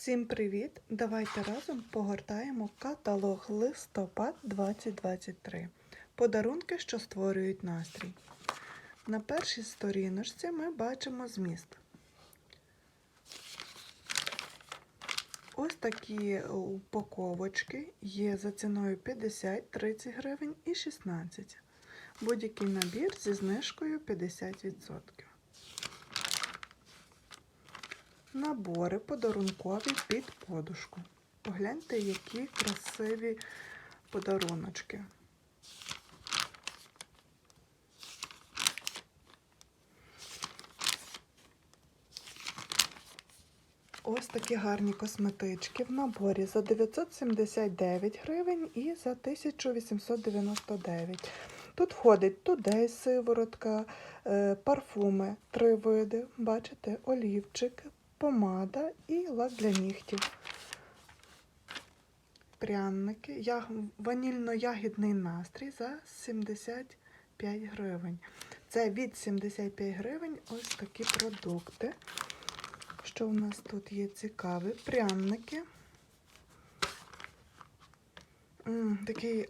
Всім привіт! Давайте разом погортаємо каталог листопад 2023. Подарунки, що створюють настрій. На першій сторіночці ми бачимо зміст. Ось такі упаковочки є за ціною 50, 30 гривень і 16. Будь-який набір зі знижкою 50%. Набори подарункові під подушку. Погляньте, які красиві подаруночки. Ось такі гарні косметички в наборі за 979 гривень і за 1899. Тут входить тудей сиворотка, е, парфуми, три види, бачите, олівчик, помада і лак для нігтів. Пряники, я, ванільно-ягідний настрій за 75 гривень. Це від 75 гривень ось такі продукти. Що у нас тут є цікаві? Пряники. Такий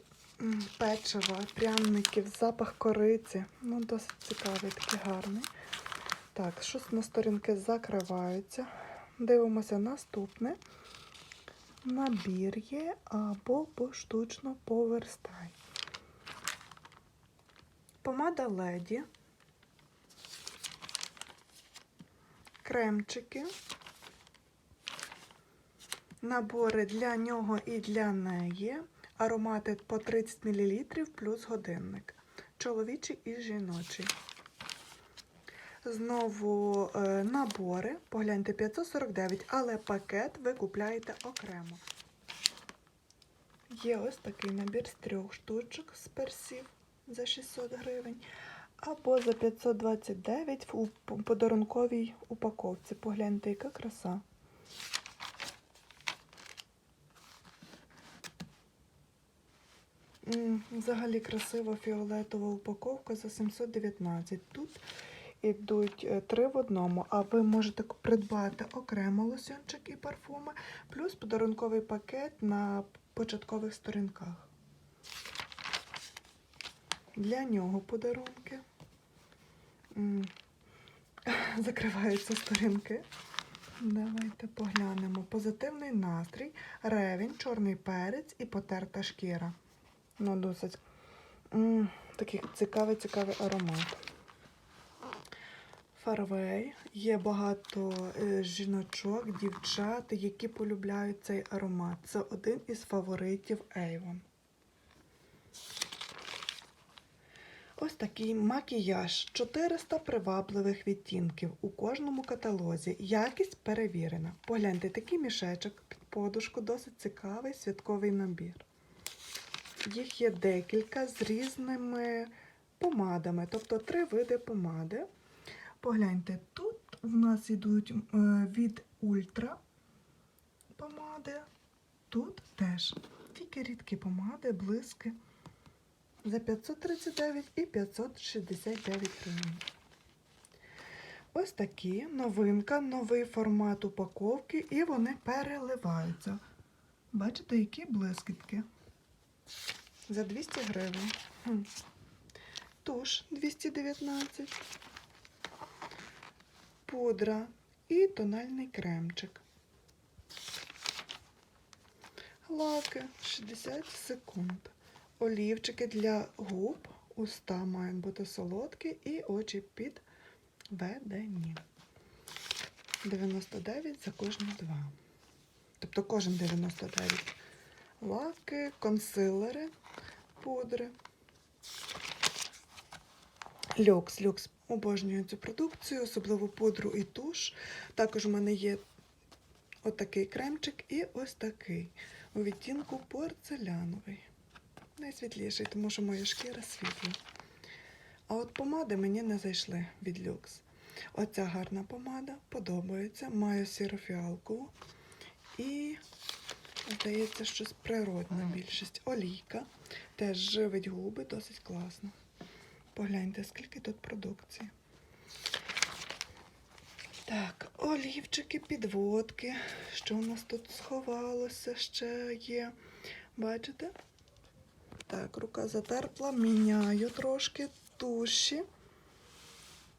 печиво, пряників, запах кориці. Ну, досить цікавий, такий гарний. Так, щось на сторінки закриваються. Дивимося наступне. Набір є або поштучно поверстай. Помада леді. Кремчики. Набори для нього і для неї. Аромати по 30 мл плюс годинник. Чоловічий і жіночий. Знову е, набори, погляньте, 549, але пакет ви купляєте окремо. Є ось такий набір з трьох штучок з персів за 600 гривень. Або за 529 в уп- подарунковій упаковці. Погляньте, яка краса. Взагалі красива фіолетова упаковка за 719. Тут ідуть е, три в одному, а ви можете придбати окремо лосьончик і парфуми, плюс подарунковий пакет на початкових сторінках. Для нього подарунки. Закриваються сторінки. Давайте поглянемо. Позитивний настрій, ревінь, чорний перець і потерта шкіра. Ну, досить такий цікавий, цікавий аромат. Фарвей. Є багато е, жіночок, дівчат, які полюбляють цей аромат. Це один із фаворитів Avon. Ось такий макіяж. 400 привабливих відтінків у кожному каталозі. Якість перевірена. Погляньте, такий мішечок під подушку, досить цікавий святковий набір. Їх є декілька з різними помадами, тобто три види помади. Погляньте, тут в нас йдуть е, від ультра помади, тут теж тільки рідкі помади, блиски за 539 і 569 гривень. Ось такі новинка, новий формат упаковки, і вони переливаються. Бачите, які блискітки? За 200 гривень. Туш 219. Пудра і тональний кремчик. Лаки 60 секунд. Олівчики для губ. Уста мають бути солодкі і очі підведені. 99 за кожні два. Тобто кожен 99. Лаки, консилери, пудри. Люкс, люкс. Обожнюю цю продукцію, особливо пудру і туш. Також у мене є отакий кремчик і ось такий у відтінку порцеляновий. Найсвітліший, тому що моя шкіра світла. А от помади мені не зайшли від люкс. Оця гарна помада подобається. Маю сірофіалкову. І, здається, щось природна більшість. Олійка. Теж живить губи, досить класно. Погляньте, скільки тут продукції. Так, олівчики, підводки. Що у нас тут сховалося ще є? Бачите? Так, рука затерпла, міняю трошки туші.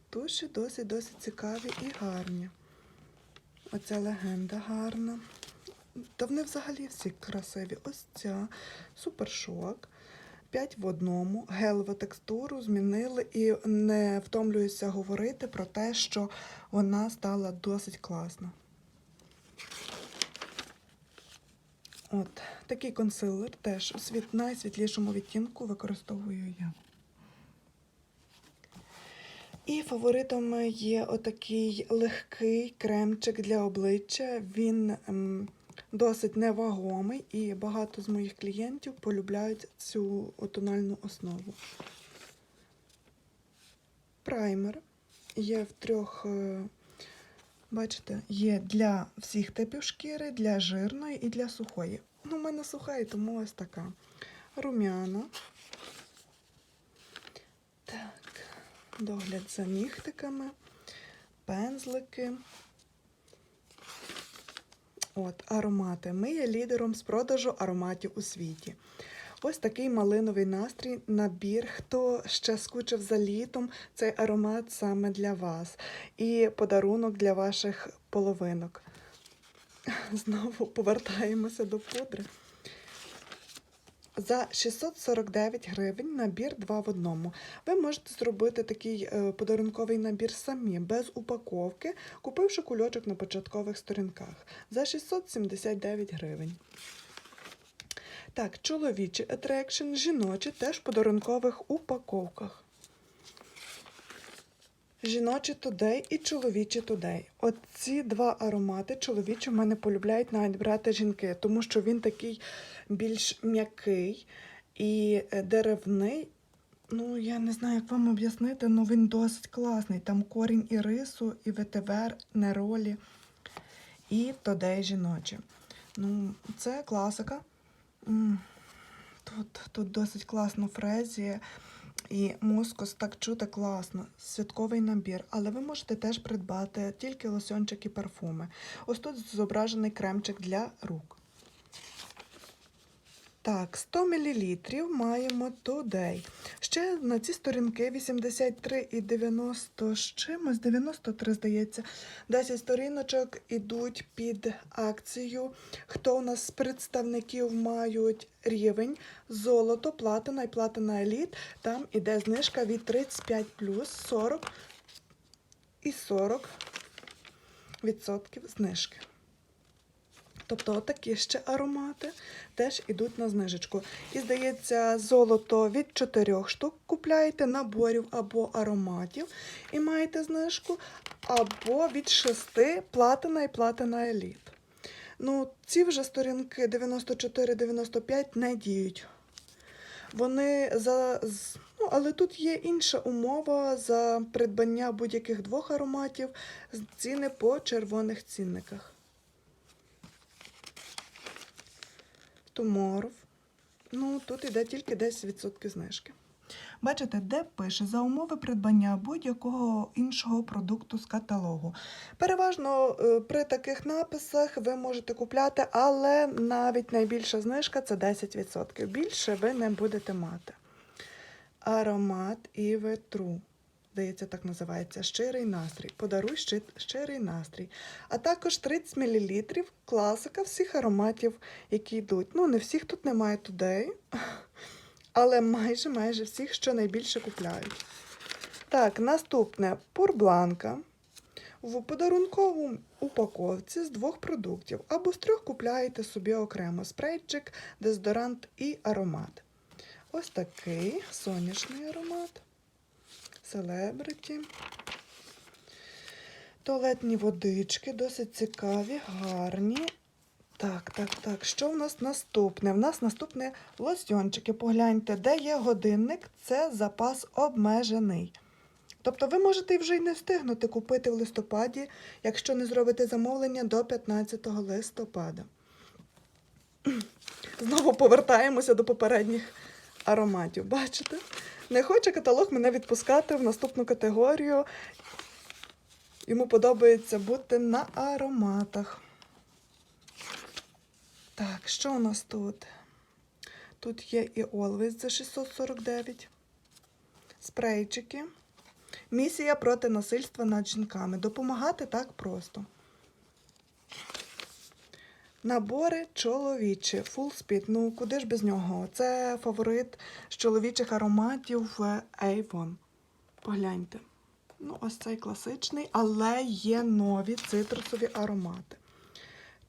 Туші досить досить цікаві і гарні. Оця легенда гарна. Та вони взагалі всі красиві. Ось ця супершок. 5 в одному. Гелеву текстуру змінили і не втомлююся говорити про те, що вона стала досить класна. От, такий консилер теж у світ, найсвітлішому відтінку використовую я. І фаворитом є отакий легкий кремчик для обличчя. Він ем, досить невагомий, і багато з моїх клієнтів полюбляють цю тональну основу. Праймер є в трьох, е, бачите, є для всіх типів шкіри, для жирної і для сухої. Ну, у мене суха, і тому ось така. Рум'яна. Так, догляд за нігтиками, пензлики. От, аромати. Ми є лідером з продажу ароматів у світі. Ось такий малиновий настрій, набір. Хто ще скучив за літом, цей аромат саме для вас. І подарунок для ваших половинок. Знову повертаємося до пудри. За 649 гривень набір 2 в одному. Ви можете зробити такий е, подарунковий набір самі, без упаковки, купивши кульочок на початкових сторінках за 679 гривень. Так, чоловічий атрекшн, жіночі теж в подарункових упаковках. Жіночі тудей і чоловічі тудей. От ці два аромати чоловічі в мене полюбляють навіть брати жінки, тому що він такий більш м'який і е, деревний. Ну, я не знаю, як вам об'яснити, але він досить класний. Там корінь і рису, і ветивер, неролі, і тодей жіночі. Ну, це класика. Тут, тут досить класно фрезія. І мускус так чути класно, святковий набір, але ви можете теж придбати тільки лосьончик і парфуми. Ось тут зображений кремчик для рук. Так, 100 мл маємо Today. Ще на ці сторінки 83 і 90 з чимось, 93, здається. 10 сторіночок ідуть під акцію. Хто у нас з представників мають рівень золото, платина і платина еліт, там іде знижка від 35 плюс 40 і 40 відсотків знижки. Тобто отакі ще аромати теж ідуть на знижечку. І здається, золото від 4 штук купляєте наборів або ароматів і маєте знижку, або від 6 платина і платина еліт. Ну, ці вже сторінки 94-95 не діють. Вони за. Ну, але тут є інша умова за придбання будь-яких двох ароматів ціни по червоних цінниках. Tomorrow. Ну, тут іде тільки 10% знижки. Бачите, де пише за умови придбання будь-якого іншого продукту з каталогу. Переважно е, при таких написах ви можете купляти, але навіть найбільша знижка це 10%. Більше ви не будете мати. Аромат і ветру. Здається, так називається щирий настрій. Подаруй щирий настрій. А також 30 мл класика всіх ароматів, які йдуть. Ну, не всіх тут немає тудей, але майже майже всіх, що найбільше купляють. Так, наступне пурбланка. В подарунковому упаковці з двох продуктів або з трьох купляєте собі окремо спрейчик, дезодорант і аромат. Ось такий сонячний аромат. Селебриті. Туалетні водички, досить цікаві, гарні. Так, так, так. Що в нас наступне? В нас наступне лосьончики. Погляньте, де є годинник, це запас обмежений. Тобто ви можете вже й не встигнути купити в листопаді, якщо не зробите замовлення до 15 листопада. Знову повертаємося до попередніх ароматів. Бачите? Не хоче каталог мене відпускати в наступну категорію. Йому подобається бути на ароматах. Так, що у нас тут? Тут є і Always за 649. Спрейчики. Місія проти насильства над жінками. Допомагати так просто. Набори чоловічі. Full Speed. Ну, куди ж без нього? Це фаворит з чоловічих ароматів Avon. Погляньте. Ну, ось цей класичний, але є нові цитрусові аромати.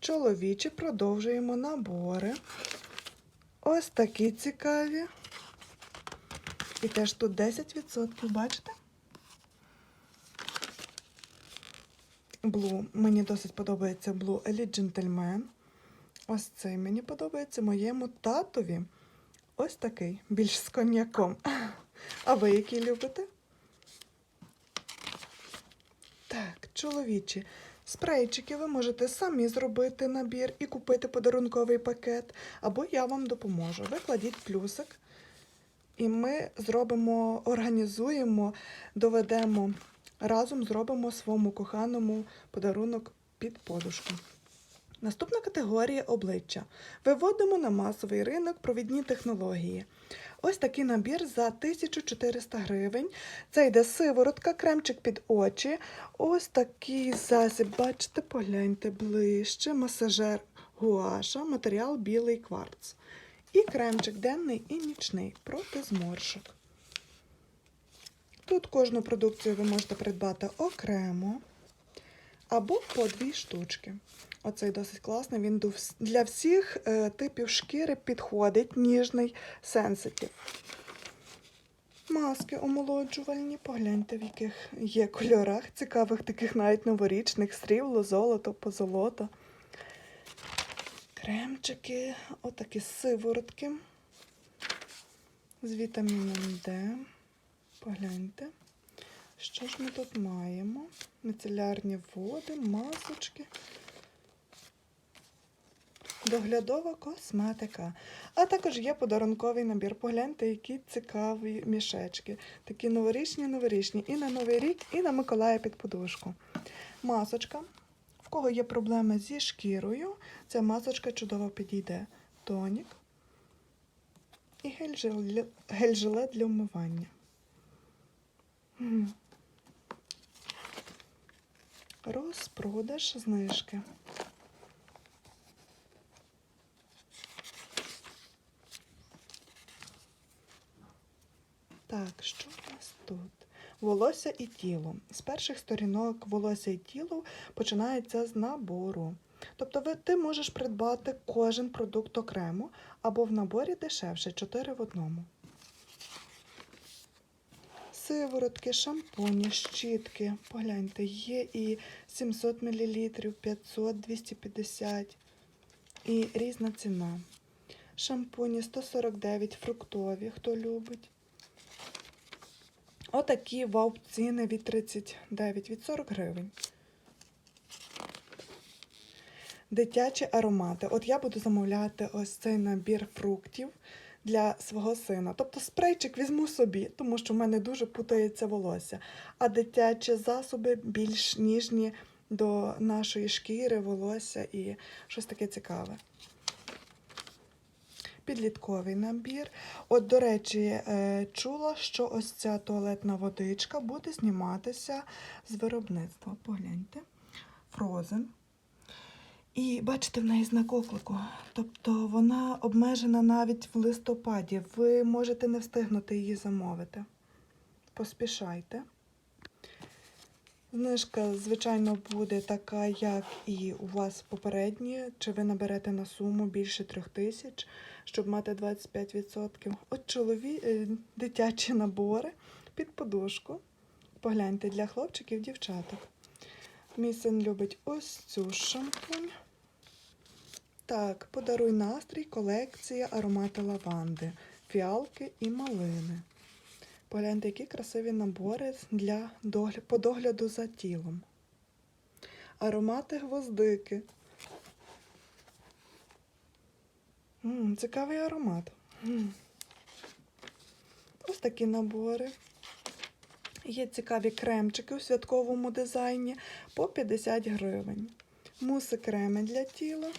Чоловічі продовжуємо набори. Ось такі цікаві. І теж тут 10%, бачите? Blue. Мені досить подобається Blue Elite Gentleman. Ось цей мені подобається моєму татові. Ось такий, більш з коньяком. А ви який любите? Так, чоловічі. Спрейчики ви можете самі зробити набір і купити подарунковий пакет, або я вам допоможу. Ви кладіть плюсик, і ми зробимо, організуємо, доведемо разом зробимо своєму коханому подарунок під подушку. Наступна категорія обличчя. Виводимо на масовий ринок провідні технології. Ось такий набір за 1400 гривень. Це йде сиворотка, кремчик під очі. Ось такий засіб, бачите, погляньте ближче, масажер гуаша, матеріал білий кварц. І кремчик денний і нічний проти зморшок. Тут кожну продукцію ви можете придбати окремо або по дві штучки. Оцей досить класний. Він для всіх е, типів шкіри підходить ніжний сенситив. Маски омолоджувальні, погляньте, в яких є кольорах, цікавих таких навіть новорічних, срібло, золото, позолото. Кремчики, отакі сиворотки з вітаміном Д. Погляньте. Що ж ми тут маємо? Міцелярні води, масочки. Доглядова косметика. А також є подарунковий набір. Погляньте, які цікаві мішечки. Такі новорічні, новорічні. І на Новий рік, і на Миколая під подушку. Масочка. В кого є проблеми зі шкірою, ця масочка чудово підійде. Тонік і гель-жиле гель-жиле для вмивання. М. Розпродаж знижки. Так, що в нас тут? Волосся і тіло. З перших сторінок волосся і тіло починається з набору. Тобто ти можеш придбати кожен продукт окремо або в наборі дешевше 4 в одному. Сиворотки, шампуні, щітки. Погляньте, є і 700 мл, 500, 250 і різна ціна. Шампуні 149 фруктові, хто любить. Отакі вау ціни від 39 від 40 гривень. Дитячі аромати. От я буду замовляти ось цей набір фруктів для свого сина. Тобто спрейчик візьму собі, тому що в мене дуже путається волосся. А дитячі засоби більш ніжні до нашої шкіри, волосся і щось таке цікаве. Підлітковий набір. От, до речі, е, чула, що ось ця туалетна водичка буде зніматися з виробництва. Погляньте. Frozen. І бачите, в неї знак оклику. Тобто вона обмежена навіть в листопаді. Ви можете не встигнути її замовити. Поспішайте. Знижка, звичайно, буде така, як і у вас попередні. Чи ви наберете на суму більше трьох тисяч, щоб мати 25%. От чолові... е, дитячі набори під подушку. Погляньте для хлопчиків, дівчаток. Мій син любить ось цю шампунь. Так, подаруй настрій, колекція аромати лаванди, фіалки і малини. Погляньте, які красиві набори для догля... по догляду за тілом. Аромати гвоздики. М, цікавий аромат. М. Ось такі набори. Є цікаві кремчики у святковому дизайні по 50 гривень. Муси креми для тіла.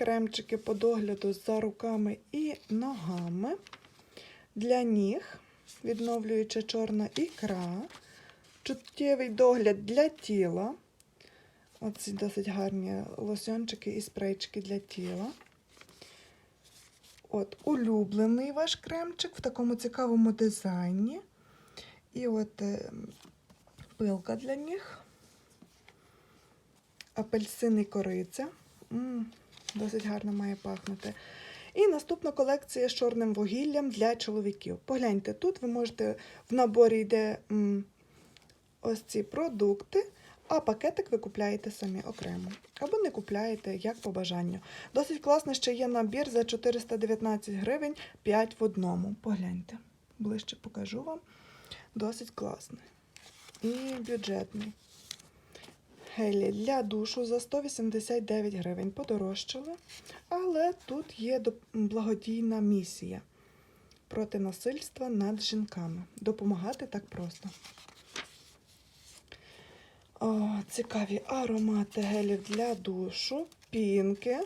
Кремчики по догляду за руками і ногами. Для ніг відновлююча чорна ікра. Чуттєвий догляд для тіла. Оці досить гарні лосьончики і спрейчики для тіла. От, улюблений ваш кремчик в такому цікавому дизайні. І от е, пилка для них. Апельсин і кориця. Досить гарно має пахнути. І наступна колекція з чорним вугіллям для чоловіків. Погляньте, тут ви можете в наборі йде м, ось ці продукти, а пакетик ви купляєте самі окремо. Або не купляєте, як по бажанню. Досить класно, ще є набір за 419 гривень 5 в одному. Погляньте, ближче покажу вам. Досить класний. І бюджетний. Гелі для душу за 189 гривень подорожчали. Але тут є благодійна місія проти насильства над жінками. Допомагати так просто. О, цікаві аромати гелів для душу, пінки,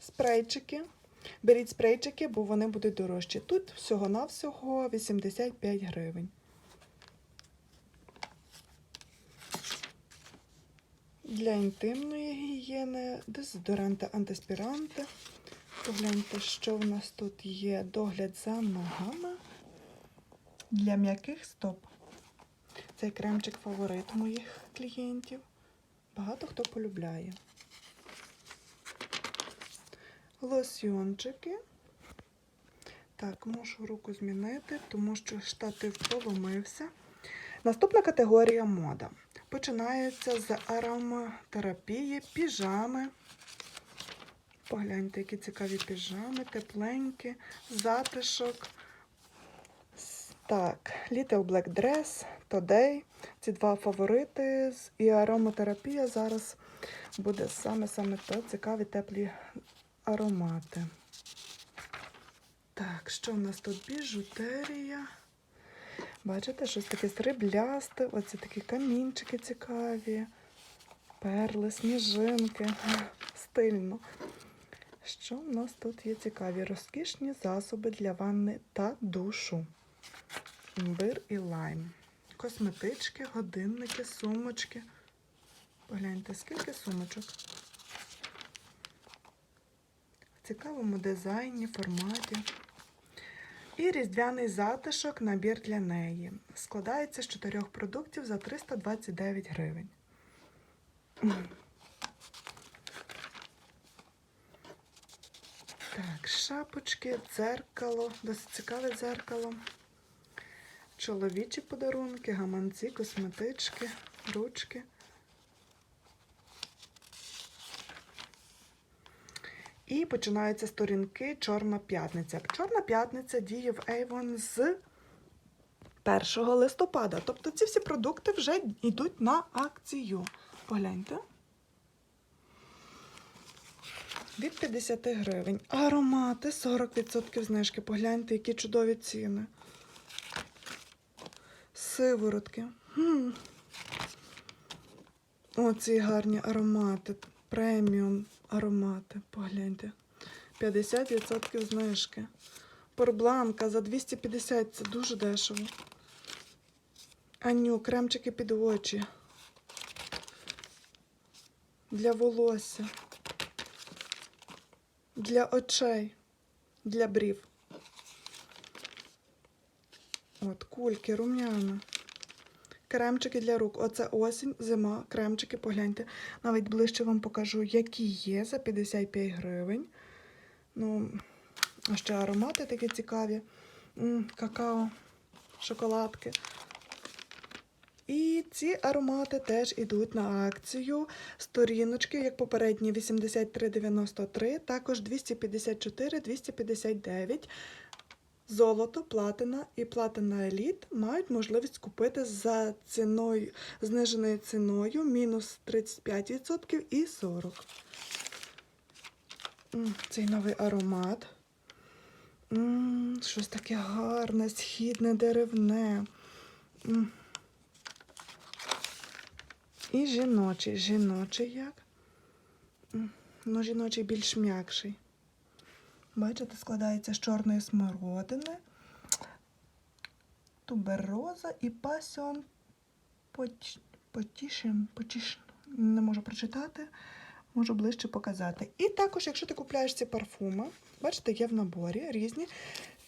спрейчики. Беріть спрейчики, бо вони будуть дорожчі. Тут всього-навсього 85 гривень. Для інтимної гігієни, дезодоранти, антиспіранти. Погляньте, що в нас тут є догляд за ногами для м'яких стоп. Цей кремчик фаворит моїх клієнтів. Багато хто полюбляє. Лосьйончики. Так, можу руку змінити, тому що штатив поломився. Наступна категорія мода. Починається з ароматерапії, піжами. Погляньте, які цікаві піжами, тепленькі, затишок. Так, Little Black Dress, Today. Ці два фаворити. І ароматерапія зараз буде саме-саме то цікаві теплі аромати. Так, що в нас тут? Біжутерія. Бачите, щось таке сріблясте, оці такі камінчики цікаві, перли, сніжинки. Стильно. Що в нас тут є цікаві? Розкішні засоби для ванни та душу. Імбир і лайм. Косметички, годинники, сумочки. Погляньте, скільки сумочок. В цікавому дизайні, форматі. І різдвяний затишок, набір для неї. Складається з чотирьох продуктів за 329 гривень. Так, шапочки, дзеркало, досить цікаве дзеркало. Чоловічі подарунки, гаманці, косметички, ручки. І починаються сторінки Чорна п'ятниця. Чорна п'ятниця діє в Avon з 1 листопада. Тобто ці всі продукти вже йдуть на акцію. Погляньте. Від 50 гривень. Аромати 40% знижки. Погляньте, які чудові ціни. Сиворотки. Хм. Оці гарні аромати. Преміум аромати. Погляньте. 50% знижки. Порбланка за 250 це дуже дешево. Аню, кремчики під очі. Для волосся. Для очей. Для брів. От, кульки, рум'яна. Кремчики для рук. Оце осінь, зима, кремчики, погляньте. Навіть ближче вам покажу, які є за 55 гривень. Ну, а ще аромати такі цікаві. Какао, шоколадки. І ці аромати теж йдуть на акцію. Сторіночки, як попередні, 83,93, також 254, 259. Золото, платина і платина еліт мають можливість купити за ціною, зниженою ціною мінус 35% і 40%. Цей новий аромат. щось таке гарне, східне, деревне. І жіночий. Жіночий як? Ну, жіночий більш м'якший. Бачите, складається з чорної смородини, тубероза і пасіон поч... потішин, потішин. Не можу прочитати, можу ближче показати. І також, якщо ти купляєш ці парфуми, бачите, є в наборі різні,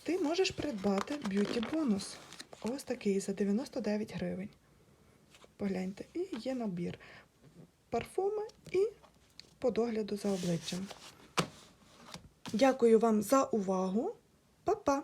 ти можеш придбати б'юті бонус. Ось такий за 99 гривень. Погляньте, і є набір. Парфуми і по догляду за обличчям. Дякую вам за увагу. Па-па!